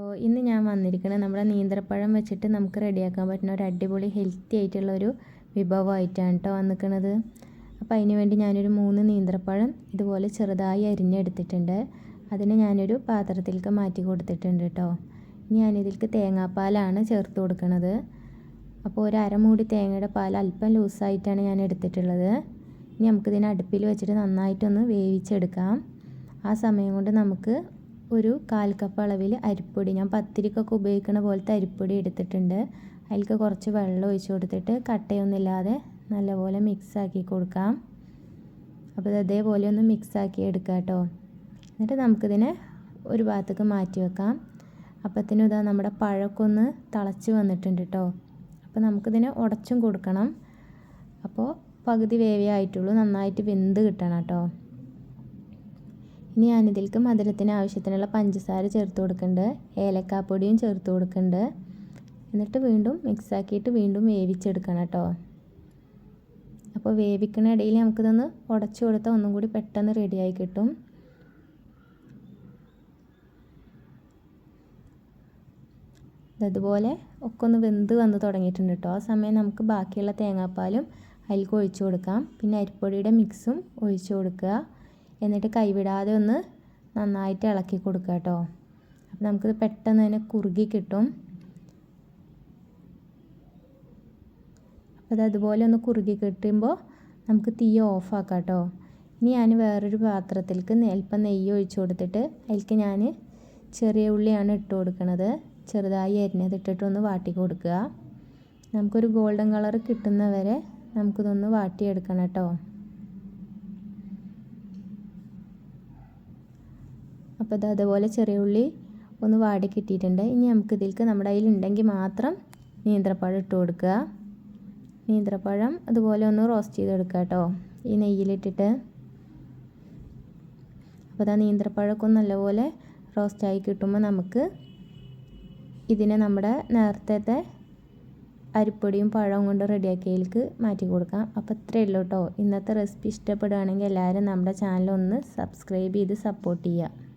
അപ്പോൾ ഇന്ന് ഞാൻ വന്നിരിക്കുന്നത് നമ്മുടെ നീന്തപ്പഴം വെച്ചിട്ട് നമുക്ക് റെഡിയാക്കാൻ പറ്റുന്ന ഒരു അടിപൊളി ഹെൽത്തി ആയിട്ടുള്ള ഒരു വിഭവമായിട്ടാണ് കേട്ടോ വന്നിരിക്കുന്നത് അപ്പോൾ അതിന് വേണ്ടി ഞാനൊരു മൂന്ന് നീന്തപ്പഴം ഇതുപോലെ ചെറുതായി അരിഞ്ഞെടുത്തിട്ടുണ്ട്. അതിനെ ഞാനൊരു പാത്രത്തിലേക്ക് മാറ്റി കൊടുത്തിട്ടുണ്ട് കേട്ടോ. ഇനി ഞാനിതിലേക്ക് തേങ്ങാപ്പാലാണ് ചേർത്ത് കൊടുക്കുന്നത് അപ്പോൾ ഒരു അരമൂടി തേങ്ങയുടെ പാൽ അല്പം ലൂസായിട്ടാണ് ഞാൻ എടുത്തിട്ടുള്ളത്. ഇനി നമുക്കിതിനെ അടുപ്പിൽ വെച്ചിട്ട് നന്നായിട്ടൊന്ന് വേവിച്ചെടുക്കാം. ആ സമയം കൊണ്ട് നമുക്ക് ഒരു കാൽ കപ്പ് അളവിൽ അരിപ്പൊടി. ഞാൻ പത്തിരിക്കൊക്കെ ഉപയോഗിക്കുന്ന പോലത്തെ അരിപ്പൊടി എടുത്തിട്ടുണ്ട്. അതിലേക്ക് കുറച്ച് വെള്ളം ഒഴിച്ച് കൊടുത്തിട്ട് കട്ടയൊന്നുമില്ലാതെ നല്ലപോലെ മിക്സാക്കി കൊടുക്കാം. അപ്പോൾ അതേപോലെ ഒന്ന് മിക്സാക്കി എടുക്കാം കേട്ടോ എന്നിട്ട് നമുക്കിതിനെ ഒരു ഭാഗത്തേക്ക് മാറ്റി വെക്കാം. അപ്പത്തിനും ഇതാ നമ്മുടെ പഴമൊക്കെ ഒന്ന് തിളച്ച് വന്നിട്ടുണ്ട് കേട്ടോ അപ്പോൾ നമുക്കിതിനെ ഉടച്ചും കൊടുക്കണം. അപ്പോൾ പകുതി വേവേ ആയിട്ടുള്ളൂ. നന്നായിട്ട് വെന്ത് കിട്ടണം കേട്ടോ ഇനി ഞാനിതിലേക്ക് മധുരത്തിന് ആവശ്യത്തിനുള്ള പഞ്ചസാര ചേർത്ത് കൊടുക്കുന്നുണ്ട് ഏലക്കാപ്പൊടിയും ചേർത്ത് കൊടുക്കുന്നുണ്ട് എന്നിട്ട് വീണ്ടും മിക്സ് ആക്കിയിട്ട് വീണ്ടും വേവിച്ചെടുക്കണം കേട്ടോ അപ്പോൾ വേവിക്കണ ഇടയിൽ നമുക്കിതൊന്ന് ഉടച്ചു കൊടുത്താൽ ഒന്നും കൂടി പെട്ടെന്ന് റെഡിയായി കിട്ടും. അതുപോലെ ഒക്കെ ഒന്ന് വെന്ത് വന്ന് തുടങ്ങിയിട്ടുണ്ട് കേട്ടോ ആ സമയം നമുക്ക് ബാക്കിയുള്ള തേങ്ങാപ്പാലും അതിലേക്ക് ഒഴിച്ചു കൊടുക്കാം. പിന്നെ അരിപ്പൊടിയുടെ മിക്സും ഒഴിച്ചു കൊടുക്കുക. എന്നിട്ട് കൈവിടാതെ ഒന്ന് നന്നായിട്ട് ഇളക്കി കൊടുക്കുക കേട്ടോ. അപ്പം നമുക്കിത് പെട്ടെന്ന് തന്നെ കുറുകി കിട്ടും. അപ്പോൾ അത് അതുപോലെ ഒന്ന് കുറുകി കിട്ടുമ്പോൾ നമുക്ക് തീ ഓഫാക്കാം കേട്ടോ. ഇനി ഞാൻ വേറൊരു പാത്രത്തിലേക്ക് അല്പം നെയ്യ് ഒഴിച്ചു കൊടുത്തിട്ട് അതിലേക്ക് ഞാൻ ചെറിയ ഉള്ളിയാണ് ഇട്ട് കൊടുക്കുന്നത് ചെറുതായി അരിഞ്ഞത് ഇട്ടിട്ടൊന്ന് വാട്ടി കൊടുക്കുക. നമുക്കൊരു ഗോൾഡൻ കളർ കിട്ടുന്നവരെ നമുക്കിതൊന്ന് വാട്ടിയെടുക്കണം കേട്ടോ. അപ്പോൾ ഇത് അതുപോലെ ചെറിയ ഉള്ളി ഒന്ന് വാടി കിട്ടിയിട്ടുണ്ട്. ഇനി നമുക്ക് ഇതിലേക്ക് നമ്മുടെ കയ്യിലുണ്ടെങ്കിൽ മാത്രം നീന്ത്രപ്പഴം ഇട്ട് കൊടുക്കുക. നീന്ത്രപ്പഴം അതുപോലെ ഒന്ന് റോസ്റ്റ് ചെയ്തെടുക്കുക കേട്ടോ. ഈ നെയ്യിലിട്ടിട്ട്. അപ്പോൾ നീന്ത്രപ്പഴമൊക്കെ ഒന്ന് നല്ലപോലെ റോസ്റ്റായി കിട്ടുമ്പോൾ നമുക്ക് ഇതിനെ നമ്മുടെ നേരത്തെ അരിപ്പൊടിയും പഴവും കൊണ്ട് റെഡിയാക്കിയതിലേക്ക് മാറ്റി കൊടുക്കാം. അപ്പോൾ ഇത്രയേ ഉള്ളൂ കേട്ടോ. ഇന്നത്തെ റെസിപ്പി ഇഷ്ടപ്പെടുകയാണെങ്കിൽ എല്ലാവരും നമ്മുടെ ചാനൽ ഒന്ന് സബ്സ്ക്രൈബ് ചെയ്ത് സപ്പോർട്ട് ചെയ്യുക.